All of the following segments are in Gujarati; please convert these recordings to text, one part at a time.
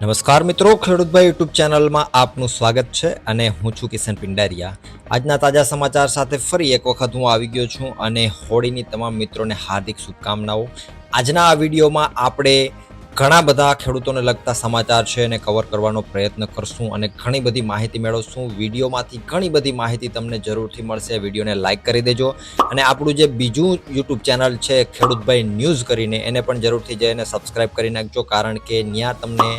નમસ્કાર મિત્રો, ખેડૂતભાઈ યુટ્યુબ ચેનલમાં આપનું સ્વાગત છે અને હું છું કિશન પિંડારિયા. આજના તાજા સમાચાર સાથે ફરી એક વખત હું આવી ગયો છું અને હોળીની તમામ મિત્રોને હાર્દિક શુભકામનાઓ. આજના આ વિડીયોમાં આપણે ઘણા બધા ખેડૂતોને લગતા સમાચાર છે એને કવર કરવાનો પ્રયત્ન કરશું અને ઘણી બધી માહિતી મેળવશું. વિડીયોમાંથી ઘણી બધી માહિતી તમને જરૂરથી મળશે. વિડીયોને લાઇક કરી દેજો અને આપણું જે બીજું યુટ્યુબ ચેનલ છે ખેડૂતભાઈ ન્યૂઝ કરીને એને પણ જરૂરથી જઈને સબસ્ક્રાઈબ કરી નાખજો, કારણ કે ત્યાં તમને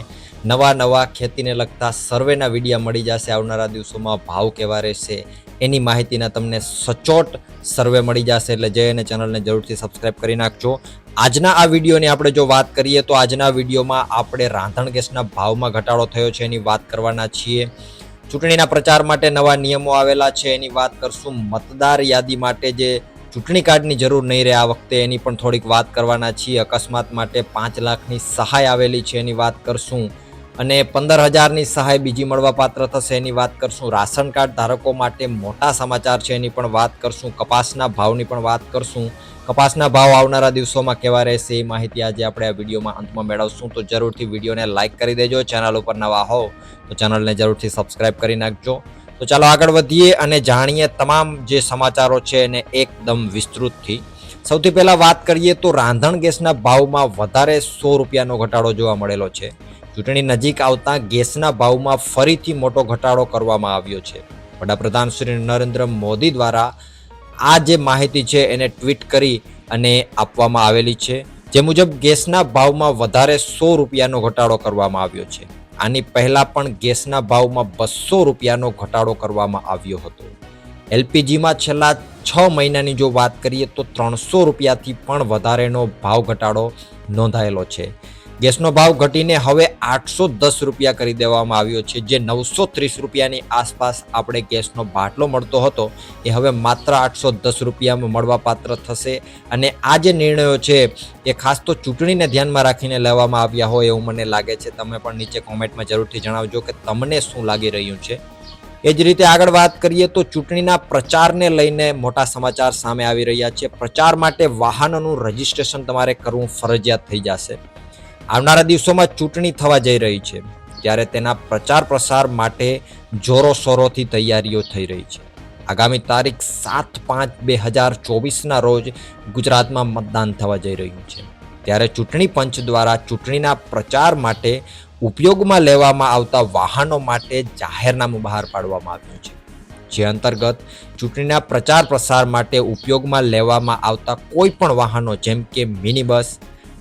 નવા નવા ખેતીને લગતા સર્વેના વિડીયા મળી જશે આવનારા દિવસોમાં ભાવ કેવા રહેશે એની માહિતીના તમને સચોટ સર્વે મળી જશે એટલે જય અને ચેનલને જરૂરથી સબસ્ક્રાઇબ કરી નાખજો. આજના આ વિડીયોની આપણે જો વાત કરીએ તો આજના વિડીયોમાં આપણે રાંધણ ગેસના ભાવમાં ઘટાડો થયો છે એની વાત કરવાના છીએ. ચૂંટણીના પ્રચાર માટે નવા નિયમો આવેલા છે એની વાત કરશું. મતદાર યાદી માટે જે ચૂંટણી કાર્ડની જરૂર નહીં રહે આ વખતે એની પણ થોડીક વાત કરવાના છીએ. અકસ્માત માટે પાંચ લાખની સહાય આવેલી છે એની વાત કરશું. અને પંદર હજારની સહાય બીજી મળવાપાત્ર થશે એની વાત કરશું રાશન કાર્ડ ધારકો માટે મોટા સમાચાર છે એની પણ વાત કરશું. કપાસના ભાવની પણ વાત કરશું. કપાસના ભાવ આવનારા દિવસોમાં કેવા રહેશે એ માહિતી આજે આપણે આ વિડીયોમાં અંતમાં મેળવશું. તો જરૂરથી વિડીયોને લાઇક કરી દેજો, ચેનલ ઉપર નવા હો તો ચેનલને જરૂરથી સબસ્ક્રાઇબ કરી નાખજો. તો ચાલો આગળ વધીએ અને જાણીએ તમામ જે સમાચારો છે એને એકદમ વિસ્તૃતથી. સૌથી પહેલાં વાત કરીએ તો રાંધણ ગેસના ભાવમાં વધારે સો રૂપિયાનો ઘટાડો જોવા મળેલો છે. ચૂંટણી નજીક આવતા ગેસના ભાવમાં ફરીથી મોટો ઘટાડો કરવામાં આવ્યો છે. વડાપ્રધાન શ્રી નરેન્દ્ર મોદી દ્વારા આ જે માહિતી છે એને ટ્વીટ કરી અને આપવામાં આવેલી છે. જે મુજબ ગેસના ભાવમાં વધારે સો રૂપિયાનો ઘટાડો કરવામાં આવ્યો છે. આની પહેલા પણ ગેસના ભાવમાં બસો રૂપિયાનો ઘટાડો કરવામાં આવ્યો હતો. એલપીજીમાં છેલ્લા છ મહિનાની જો વાત કરીએ તો ત્રણસો રૂપિયાથી પણ વધારેનો ભાવ ઘટાડો નોંધાયેલો છે. ગેસનો ભાવ ઘટીને હવે આઠસો દસ રૂપિયા કરી દેવામાં આવ્યો છે. જે નવસો ત્રીસ રૂપિયાની આસપાસ આપણે ગેસનો બાટલો મળતો હતો, એ હવે માત્ર આઠસો દસ રૂપિયામાં મળવાપાત્ર થશે. અને આ જે નિર્ણયો છે, એ ખાસ તો ચૂંટણીને ધ્યાનમાં રાખીને લેવામાં આવ્યા હોય એવું મને લાગે છે. તમે પણ નીચે કોમેન્ટમાં જરૂરથી જણાવજો કે તમને શું લાગી રહ્યું છે. એ જ રીતે આગળ વાત કરીએ તો ચૂંટણીના પ્રચારને લઈને મોટા સમાચાર સામે આવી રહ્યા છે. પ્રચાર માટે વાહનોનું રજિસ્ટ્રેશન તમારે કરવું ફરજિયાત થઈ જશે. આવનારા દિવસોમાં ચૂંટણી થવા જઈ રહી છે, ત્યારે તેના પ્રચાર પ્રસાર માટે જોરો શોરોથી તૈયારીઓ થઈ રહી છે. આગામી તારીખ સાત પાંચ બે હજાર ચોવીસના રોજ ગુજરાતમાં મતદાન થવા જઈ રહ્યું છે. ત્યારે ચૂંટણી પંચ દ્વારા ચૂંટણીના પ્રચાર માટે ઉપયોગમાં લેવામાં આવતા વાહનો માટે જાહેરનામું બહાર પાડવામાં આવ્યું છે. જે અંતર્ગત ચૂંટણીના પ્રચાર પ્રસાર માટે ઉપયોગમાં લેવામાં આવતા કોઈ પણ વાહનો જેમ કે મિની બસ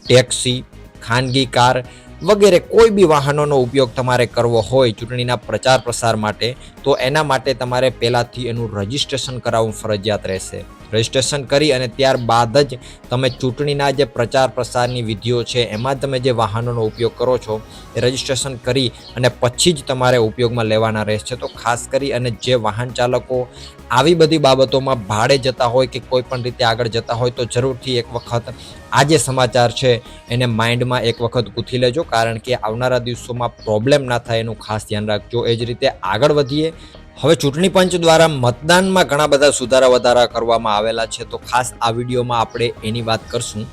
ટેક્સી ખાનગી કાર વગેરે કોઈ બી વાહનોનો ઉપયોગ તમારે કરવો હોય ચૂંટણીના પ્રચાર પ્રસાર માટે, તો એના માટે તમારે પહેલાંથી એનું રજિસ્ટ્રેશન કરાવવું ફરજિયાત રહેશે. રજિસ્ટ્રેશન કરી અને ત્યારબાદ જ તમે ચૂંટણીના જે પ્રચાર પ્રસારની વિધિઓ છે, એમાં તમે જે વાહનોનો ઉપયોગ કરો છો, એ રજિસ્ટ્રેશન કરી અને પછી જ તમારે ઉપયોગમાં લેવાના રહેશે. તો ખાસ કરી અને જે વાહન ચાલકો આવી બધી બાબતોમાં ભાડે જતા હોય કે કોઈ પણ રીતે આગળ જતા હોય તો જરૂરથી એક વખત આ જે સમાચાર છે, એને માઇન્ડમાં એક વખત ગૂંથી લેજો. કારણ કે આવનારા દિવસોમાં પ્રોબ્લેમ ના થાય એનું ખાસ ધ્યાન રાખજો. એ જ રીતે આગળ વધીએ હવે ચૂંટણી પંચ દ્વારા મતદાનમાં ઘણા બધા સુધારા વધારા કરવામાં આવેલા છે, તો ખાસ આ વિડીયોમાં આપણે એની વાત કરશું.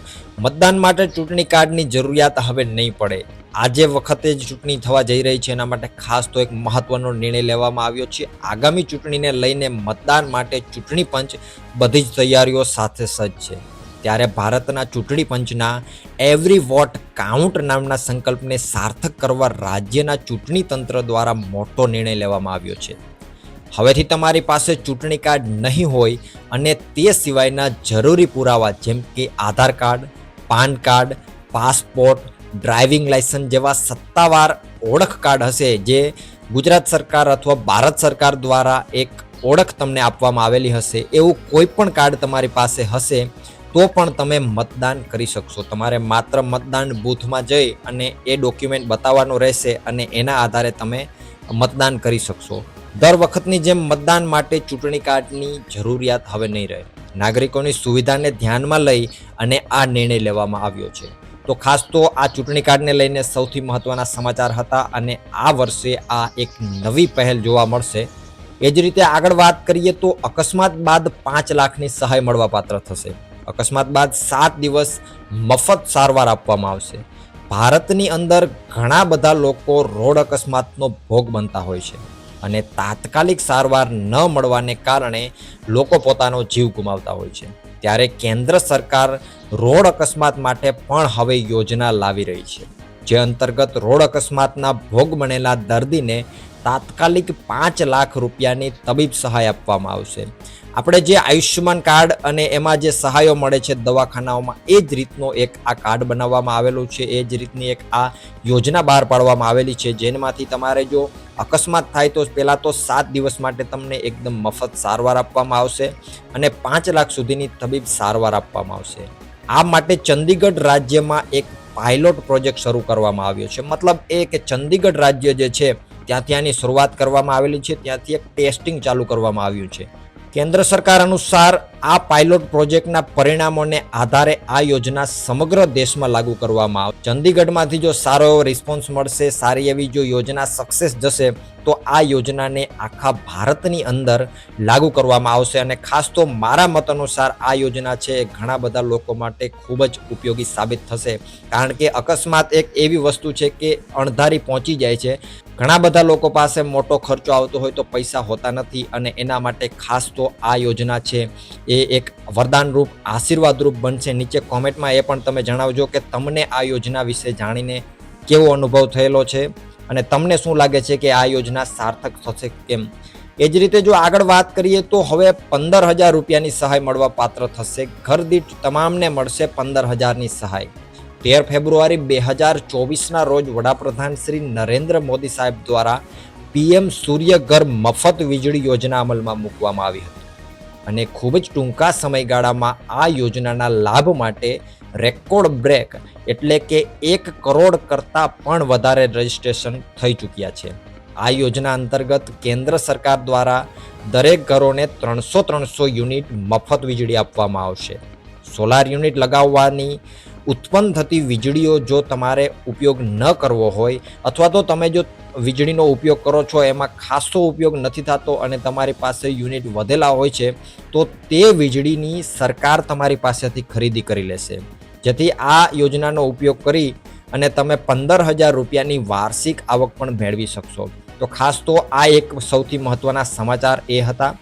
મતદાન માટે ચૂંટણી કાર્ડની જરૂરિયાત હવે નહીં પડે. આજે વખતે જ ચૂંટણી થવા જઈ રહી છે, એના માટે ખાસ તો એક મહત્વનો નિર્ણય લેવામાં આવ્યો છે. આગામી ચૂંટણીને લઈને મતદાન માટે ચૂંટણી પંચ બધી જ તૈયારીઓ સાથે સજ્જ છે. ત્યારે ભારતના ચૂંટણી પંચના એવરી વોટ કાઉન્ટ નામના સંકલ્પને સાર્થક કરવા રાજ્યના ચૂંટણી તંત્ર દ્વારા મોટો નિર્ણય લેવામાં આવ્યો છે. હવેથી તમારી પાસે ચૂંટણી કાર્ડ નહીં હોય અને તે સિવાયના જરૂરી પુરાવા જેમ કે Aadhaar card, PAN card, passport, driving licence જેવા સત્તાવાર ઓળખ કાર્ડ હશે જે ગુજરાત સરકાર અથવા ભારત સરકાર દ્વારા એક ઓળખ તમને આપવામાં આવેલી હશે. એવું કોઈ પણ કાર્ડ તમારી પાસે હશે તો પણ તમે મતદાન કરી શકશો. તમારે માત્ર મતદાન બૂથમાં જઈ અને એ ડોક્યુમેન્ટ બતાવવાનું રહેશે અને એના આધારે તમે મતદાન કરી શકશો. દર વખતની જેમ મતદાન માટે ચૂંટણી કાર્ડની જરૂરિયાત હવે નહીં રહે. નાગરિકોની સુવિધાને ધ્યાનમાં લઈ અને આ નિર્ણય લેવામાં આવ્યો છે. તો ખાસ તો આ ચૂંટણી કાર્ડને લઈને સૌથી મહત્વના સમાચાર હતા અને આ વર્ષે આ એક નવી પહેલ જોવા મળશે. એ જ રીતે આગળ વાત કરીએ તો અકસ્માત બાદ પાંચ લાખની સહાય મળવાપાત્ર થશે. અકસ્માત બાદ સાત દિવસ મફત સારવાર આપવામાં આવશે. ભારતની અંદર ઘણા બધા લોકો રોડ અકસ્માતનો ભોગ બનતા હોય છે. અને તાત્કાલિક સારવાર ન મળવાને કારણે લોકો પોતાનો જીવ ગુમાવતા હોય છે. ત્યારે કેન્દ્ર સરકાર રોડ અકસ્માત માટે પણ હવે યોજના લાવી રહી છે. જે અંતર્ગત રોડ અકસ્માતના ભોગ બનેલા દર્દીને તાત્કાલિક પાંચ લાખ રૂપિયાની તબીબ સહાય આપવામાં આવશે. આપણે જે આયુષ્યમાન કાર્ડ અને એમાં જે સહાયો મળે છે દવાખાનાઓમાં, એ જ રીતનો એક આ કાર્ડ બનાવવામાં આવેલું છે. એ જ રીતની એક આ યોજના બહાર પાડવામાં આવેલી છે. જેનામાંથી તમારે જો અકસ્માત થાય તો પહેલાં તો સાત દિવસ માટે તમને એકદમ મફત સારવાર આપવામાં આવશે અને પાંચ લાખ સુધીની તબીબ સારવાર આપવામાં આવશે. આ માટે ચંદીગઢ રાજ્યમાં એક પાયલોટ પ્રોજેક્ટ શરૂ કરવામાં આવ્યો છે. મતલબ એ કે ચંદીગઢ રાજ્ય જે છે ત્યાંથી આની શરૂઆત કરવામાં આવેલી છે. ત્યાંથી એક ટેસ્ટિંગ ચાલુ કરવામાં આવ્યું છે. કેન્દ્ર સરકાર અનુસાર આ પાયલોટ પ્રોજેક્ટના પરિણામોને આધારે આ યોજના સમગ્ર દેશમાં લાગુ કરવામાં આવે ચંદીગઢમાંથી જો સારો એવો રિસ્પોન્સ મળશે, સારી એવી જો યોજના સક્સેસ જશે, તો આ યોજનાને આખા ભારતની અંદર લાગુ કરવામાં આવશે અને ખાસ તો મારા મત અનુસાર આ યોજના છે ઘણા બધા લોકો માટે ખૂબ જ ઉપયોગી સાબિત થશે. કારણ કે અકસ્માત એક એવી વસ્તુ છે કે અણધારી પહોંચી જાય છે. ઘણા બધા લોકો પાસે મોટો ખર્ચો આવતો હોય તો પૈસા હોતા નથી અને એના માટે ખાસ તો આ યોજના છે એ એક વરદાનરૂપ, આશીર્વાદરૂપ બનશે. નીચે કોમેન્ટમાં એ પણ તમે જણાવજો કે તમને આ યોજના વિશે જાણીને કેવો અનુભવ થયેલો છે અને તમને શું લાગે છે કે આ યોજના સાર્થક થશે કેમ? એ જ રીતે જો આગળ વાત કરીએ તો હવે પંદર હજાર રૂપિયાની સહાય મળવા પાત્ર થશે. ઘર દીઠ તમામને મળશે પંદર હજારની સહાય. તેર ફેબ્રુઆરી બે હજાર ચોવીસના રોજ વડાપ્રધાન શ્રી નરેન્દ્ર મોદી સાહેબ દ્વારા પીએમ સૂર્યઘર મફત વીજળી યોજના અમલમાં મૂકવામાં આવી હતી. અને ખૂબ જ ટૂંકા સમયગાળામાં આ યોજનાના લાભ માટે રેકોર્ડ બ્રેક એટલે કે એક કરોડ કરતાં પણ વધારે રજિસ્ટ્રેશન થઈ ચૂક્યા છે. આ યોજના અંતર્ગત કેન્દ્ર સરકાર દ્વારા દરેક ઘરોને ત્રણસો ત્રણસો યુનિટ મફત વીજળી આપવામાં આવશે. સોલાર યુનિટ લગાવવાની ઉત્પન્ન થતી વીજળીઓ જો તમારે ઉપયોગ ન કરવો હોય અથવા તો તમે જો વીજળીનો ઉપયોગ કરો છો, એમાં ખાસો ઉપયોગ નથી થતો અને તમારી પાસે યુનિટ વધેલા હોય છે, તો તે વીજળીની સરકાર તમારી પાસેથી ખરીદી કરી લેશે. જેથી આ યોજનાનો ઉપયોગ કરી અને તમે પંદર હજાર રૂપિયાની વાર્ષિક આવક પણ મેળવી શકશો. તો ખાસ તો આ એક સૌથી મહત્વના સમાચાર એ હતા.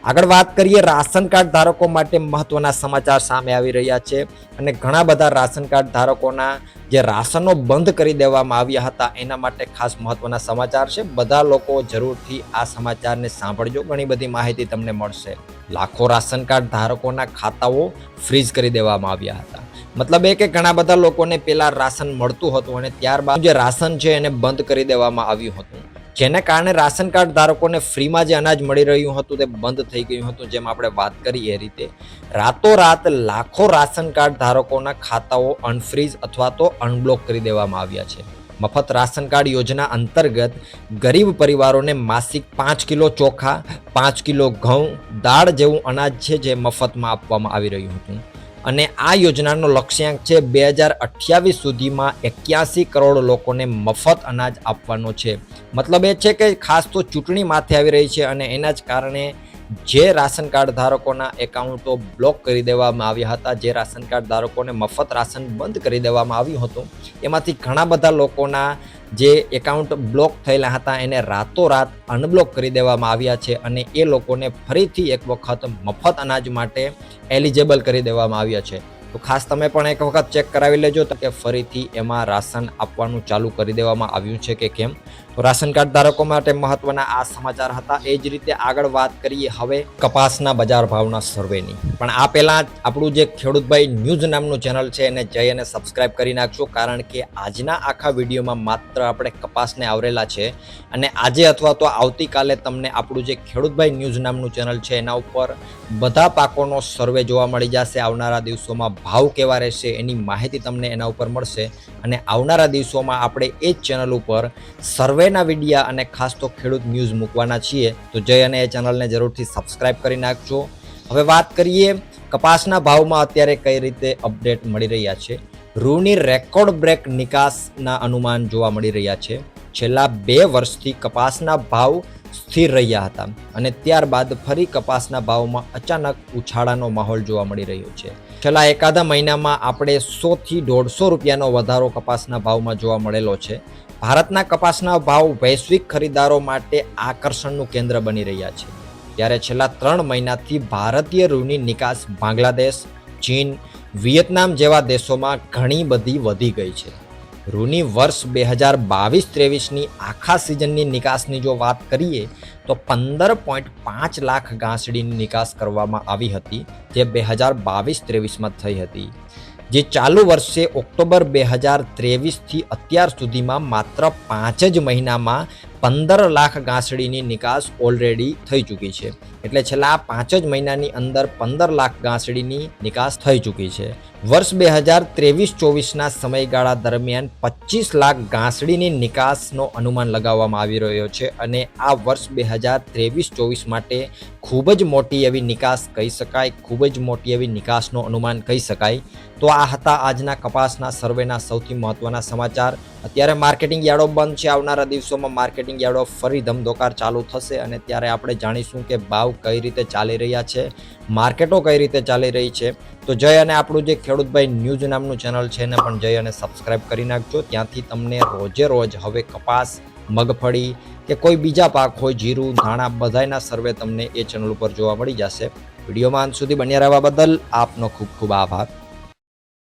આગળ વાત કરીએ રાશન કાર્ડ ધારકો માટે મહત્વના સમાચાર સામે આવી રહ્યા છે અને ઘણા બધા રાશન કાર્ડ ધારકોના જે રાશનો બંધ કરી દેવામાં આવ્યા હતા, એના માટે ખાસ મહત્વના સમાચાર છે. બધા લોકો જરૂરથી આ સમાચારને સાંભળજો, ઘણી બધી માહિતી તમને મળશે. લાખો રાશન કાર્ડ ધારકોના ખાતાઓ ફ્રીઝ કરી દેવામાં આવ્યા હતા. મતલબ એ કે ઘણા બધા લોકોને પેલા રાશન મળતું હતું અને ત્યારબાદ જે રાશન છે એને બંધ કરી દેવામાં આવ્યું હતું. જેને કારણે રાશન કાર્ડ ધારકોને ફ્રીમાં જે અનાજ મળી રહ્યું હતું તે બંધ થઈ ગયું હતું, જેમ આપણે વાત કરી એ રીતે. રાતોરાત લાખો રાશન કાર્ડ ધારકોના ખાતાઓ અનફ્રીઝ અથવા તો અનબ્લોક કરી દેવામાં આવ્યા છે. મફત રાશન કાર્ડ યોજના અંતર્ગત ગરીબ પરિવારોને માસિક પાંચ કિલો ચોખા, પાંચ કિલો ઘઉં, દાળ જેવું અનાજ છે જે મફતમાં આપવામાં આવી રહ્યું હતું. અને આ યોજનાનો લક્ષ્યાંક છે બે હજાર અઠ્યાવીસ સુધીમાં એક્યાસી કરોડ લોકોને મફત અનાજ આપવાનો છે. મતલબ એ છે કે ખાસ તો ચૂંટણી માથે આવી રહી છે અને એના જ કારણે જે રાશન કાર્ડ ધારકોના એકાઉન્ટો બ્લોક કરી દેવામાં આવ્યા હતા, જે રાશન કાર્ડ ધારકોને મફત રાશન બંધ કરી દેવામાં આવ્યું હતું, એમાંથી ઘણા બધા લોકોના જે એકાઉન્ટ બ્લોક થયેલા હતા, એને રાતોરાત અનબ્લોક કરી દેવામાં આવ્યા છે અને એ લોકોને ફરીથી એક વખત મફત અનાજ માટે એલિજેબલ કરી દેવામાં આવ્યા છે. તો ખાસ તમે પણ એક વખત ચેક કરાવી લેજો કે ફરીથી એમાં રાશન આપવાનું ચાલુ કરી દેવામાં આવ્યું છે કે કેમ? રાશન કાર્ડ ધારકો માટે મહત્વના આ સમાચાર હતા. એ જ રીતે આગળ વાત કરીએ હવે કપાસના બજાર ભાવના સર્વેની પણ આ પહેલાં આપણું જે ખેડૂતભાઈ ન્યૂઝ નામનું ચેનલ છે એને જઈ અને સબસ્ક્રાઇબ કરી નાખજો, કારણ કે આજના આખા વિડીયોમાં માત્ર આપણે કપાસને આવરેલા છે અને આજે અથવા તો આવતીકાલે તમને આપણું જે ખેડૂતભાઈ ન્યૂઝ નામનું ચેનલ છે એના ઉપર બધા પાકોનો સર્વે જોવા મળી જશે. આવનારા દિવસોમાં ભાવ કેવા રહેશે એની માહિતી તમને એના ઉપર મળશે અને આવનારા દિવસોમાં આપણે એ જ ચેનલ ઉપર સર્વેના વિડીયા અને ખાસ તો ખેડૂત ન્યૂઝ મૂકવાના છીએ, તો જય અને એ ચેનલને જરૂરથી સબસ્ક્રાઇબ કરી નાખજો. હવે વાત કરીએ કપાસના ભાવમાં અત્યારે કઈ રીતે અપડેટ મળી રહ્યા છે. રૂની રેકોર્ડ બ્રેક નિકાસના અનુમાન જોવા મળી રહ્યા છે. છેલ્લા બે વર્ષથી કપાસના ભાવ સ્થિર રહ્યા હતા અને ત્યારબાદ ફરી કપાસના ભાવમાં અચાનક ઉછાળાનો માહોલ જોવા મળી રહ્યો છે. છેલ્લા એકાદા મહિનામાં આપણે સોથી દોઢસો રૂપિયાનો વધારો કપાસના ભાવમાં જોવા મળેલો છે. ભારતના કપાસના ભાવ વૈશ્વિક ખરીદારો માટે આકર્ષણનું કેન્દ્ર બની રહ્યા છે. ત્યારે છેલ્લા ત્રણ મહિનાથી ભારતીય રૂની નિકાસ બાંગ્લાદેશ, ચીન, વિયેતનામ જેવા દેશોમાં ઘણી બધી વધી ગઈ છે. રૂની વર્ષ બે હજાર બાવીસ ત્રેવીસની આખા સિઝનની નિકાસની જો વાત કરીએ, તો પંદર પોઈન્ટ પાંચ લાખ ગાંસડીની નિકાસ કરવામાં આવી હતી, જે બે હજાર બાવીસ ત્રેવીસમાં થઈ હતી. જે ચાલુ વર્ષે ઓક્ટોબર બે હજાર ત્રેવીસથી અત્યાર સુધીમાં માત્ર પાંચ જ મહિનામાં પંદર લાખ ગાંસડીની નિકાસ ઓલરેડી થઈ ચૂકી છે. એટલે છેલ્લા પાંચ જ મહિનાની અંદર પંદર લાખ ગાંસડીની નિકાસ થઈ ચૂકી છે. વર્ષ બે હજાર ત્રેવીસ ચોવીસના સમયગાળા દરમિયાન પચીસ લાખ ગાંસડીની નિકાસનો અનુમાન લગાવવામાં આવી રહ્યો છે અને આ વર્ષ બે હજાર ત્રેવીસ ચોવીસ માટે ખૂબ જ મોટી એવી નિકાસ કહી શકાય, ખૂબ જ મોટી એવી નિકાસનો અનુમાન કહી શકાય. તો આ હતા આજના કપાસના સર્વેના સૌથી મહત્ત્વના સમાચાર. અત્યારે માર્કેટિંગ યાર્ડો બંધ છે. આવનારા દિવસોમાં માર્કેટિંગ યાર્ડો ફરી ધમધોકાર ચાલુ થશે અને ત્યારે આપણે જાણીશું કે ભાવ કઈ રીતે ચાલી રહ્યા છે, માર્કેટો કઈ રીતે ચાલી રહી છે. તો જય અને આપણું જે ખેડૂતભાઈ ન્યૂઝ નામનું ચેનલ છે એને પણ જય અને સબસ્ક્રાઇબ કરી નાખજો. ત્યાંથી તમને રોજે રોજ હવે કપાસ, મગફળી કે કોઈ બીજા પાક હોય, જીરું, ધાણા બધાયના સર્વે તમને એ ચેનલ ઉપર જોવા મળી જશે. વિડીયોમાં અંત સુધી બન્યા રહેવા બદલ આપનો ખૂબ ખૂબ આભાર.